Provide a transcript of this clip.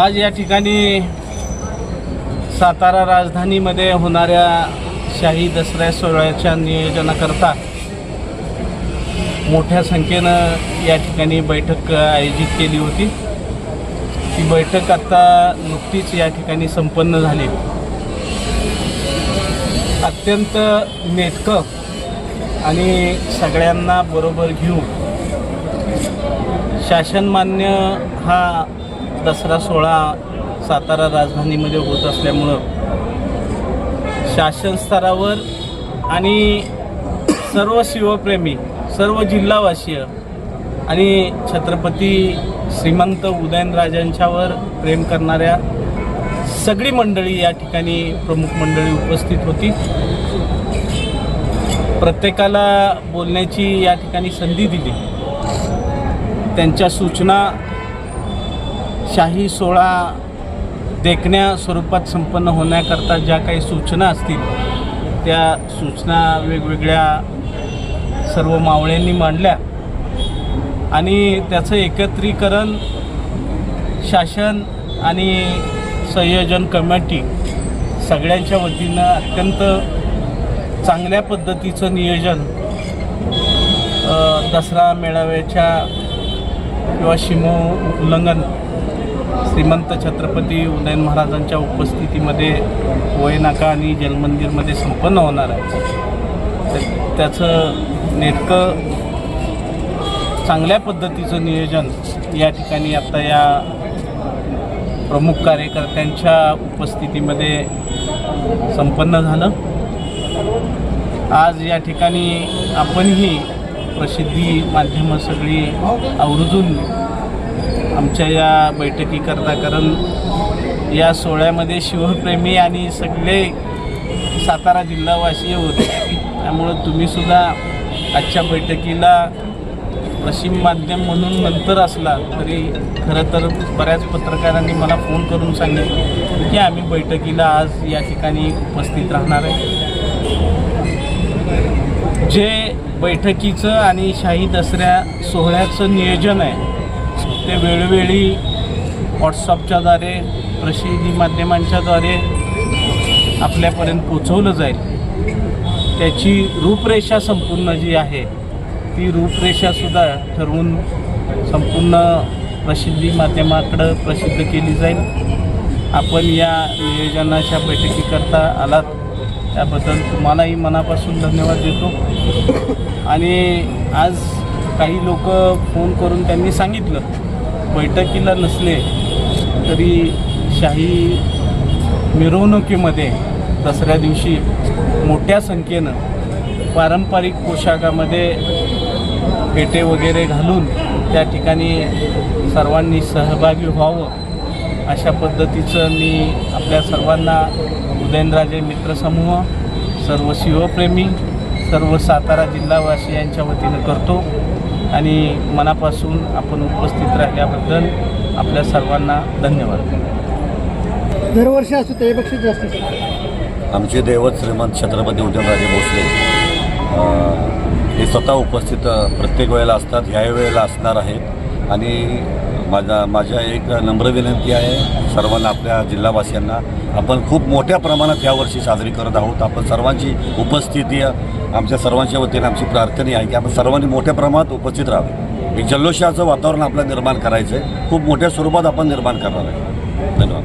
आज या ठिकाणी सातारा राजधानीमध्ये होणाऱ्या शाही दसऱ्या सोहळ्याच्या नियोजनाकरता मोठ्या संख्येनं या ठिकाणी बैठक आयोजित केली होती. ती बैठक आता नुकतीच या ठिकाणी संपन्न झाली. अत्यंत नेटकं आणि सगळ्यांना बरोबर घेऊन शासनमान्य हा दसरा सोहळा सातारा राजधानीमध्ये होत असल्यामुळं शासन स्तरावर आणि सर्व शिवप्रेमी सर्व जिल्हावासीय आणि छत्रपती श्रीमंत उदयनराजांच्यावर प्रेम करणाऱ्या सगळी मंडळी या ठिकाणी प्रमुख मंडळी उपस्थित होती. प्रत्येकाला बोलण्याची या ठिकाणी संधी दिली. त्यांच्या सूचना शाही सोहळा देखण्या स्वरूपात संपन्न होण्याकरता ज्या काही सूचना असतील त्या सूचना वेगवेगळ्या सर्व मावळ्यांनी मांडल्या. आणि त्याचं एकत्रीकरण शासन आणि संयोजन कमिटी सगळ्यांच्या वतीनं अत्यंत चांगल्या पद्धतीचं नियोजन दसरा मेळाव्याच्या किंवा शिमो उल्लंघन श्रीमंत छत्रपती उदयन महाराजांच्या उपस्थितीमध्ये वयनाका आणि जलमंदिरमध्ये संपन्न होणार आहे. तर त्याचं नेटकं चांगल्या पद्धतीचं नियोजन या ठिकाणी आता या प्रमुख कार्यकर्त्यांच्या उपस्थितीमध्ये संपन्न झालं. आज या ठिकाणी आपणही प्रसिद्धी माध्यमं सगळी आवर्जून आमच्या या बैठकीकरता कारण या सोहळ्यामध्ये शिवप्रेमी आणि सगळे सातारा जिल्हावासीय होते. त्यामुळं तुम्हीसुद्धा आजच्या बैठकीला पश्चिम माध्यम म्हणून नंतर असला तरी खरं तर बऱ्याच पत्रकारांनी मला फोन करून सांगितलं की आम्ही बैठकीला आज या ठिकाणी उपस्थित राहणार आहे. जे बैठकीचं आणि शाही दसऱ्या सोहळ्याचं नियोजन आहे. ते वेळोवेळी व्हॉट्सअपच्याद्वारे प्रसिद्धी माध्यमांच्याद्वारे आपल्यापर्यंत पोचवलं जाईल. त्याची रूपरेषा संपूर्ण जी आहे ती रूपरेषासुद्धा ठरवून संपूर्ण प्रसिद्धी माध्यमाकडं प्रसिद्ध केली जाईल. आपण या नियोजनाच्या बैठकीकरता आलात. त्याबद्दल तुम्हालाही मनापासून धन्यवाद देतो. आणि आज काही लोक फोन करून त्यांनी सांगितलं बैठकीला नसले तरी शाही मिरवणुकीमध्ये दसऱ्या दिवशी मोठ्या संख्येनं पारंपरिक पोशाखामध्ये पेटे वगैरे घालून त्या ठिकाणी सर्वांनी सहभागी व्हावं अशा पद्धतीचं मी आपल्या सर्वांना उदयनराजे मित्रसमूह सर्व शिवप्रेमी सर्व सातारा जिल्हावासियांच्या वतीनं करतो आणि मनापासून आपण उपस्थित राहिल्याबद्दल आपल्या सर्वांना धन्यवाद. दरवर्षी असतो त्यापेक्षा जास्त. आमचे दैवत श्रीमंत छत्रपती उदयनराजे भोसले अ, हे स्वतः उपस्थित प्रत्येक वेळेला असतात ह्याही वेळेला असणार आहेत. आणि माझा माझ्या एक नम्र विनंती आहे सर्वांना आपल्या जिल्हावासियांना आपण खूप मोठ्या प्रमाणात यावर्षी साजरी करत आहोत. आपण सर्वांची उपस्थिती आमच्या सर्वांच्या वतीने आमची प्रार्थना आहे की आपण सर्वांनी मोठ्या प्रमाणात उपस्थित राहावे. एक जल्लोषाचं वातावरण आपलं निर्माण करायचं आहे खूप मोठ्या स्वरूपात आपण निर्माण करणार आहे धन्यवाद.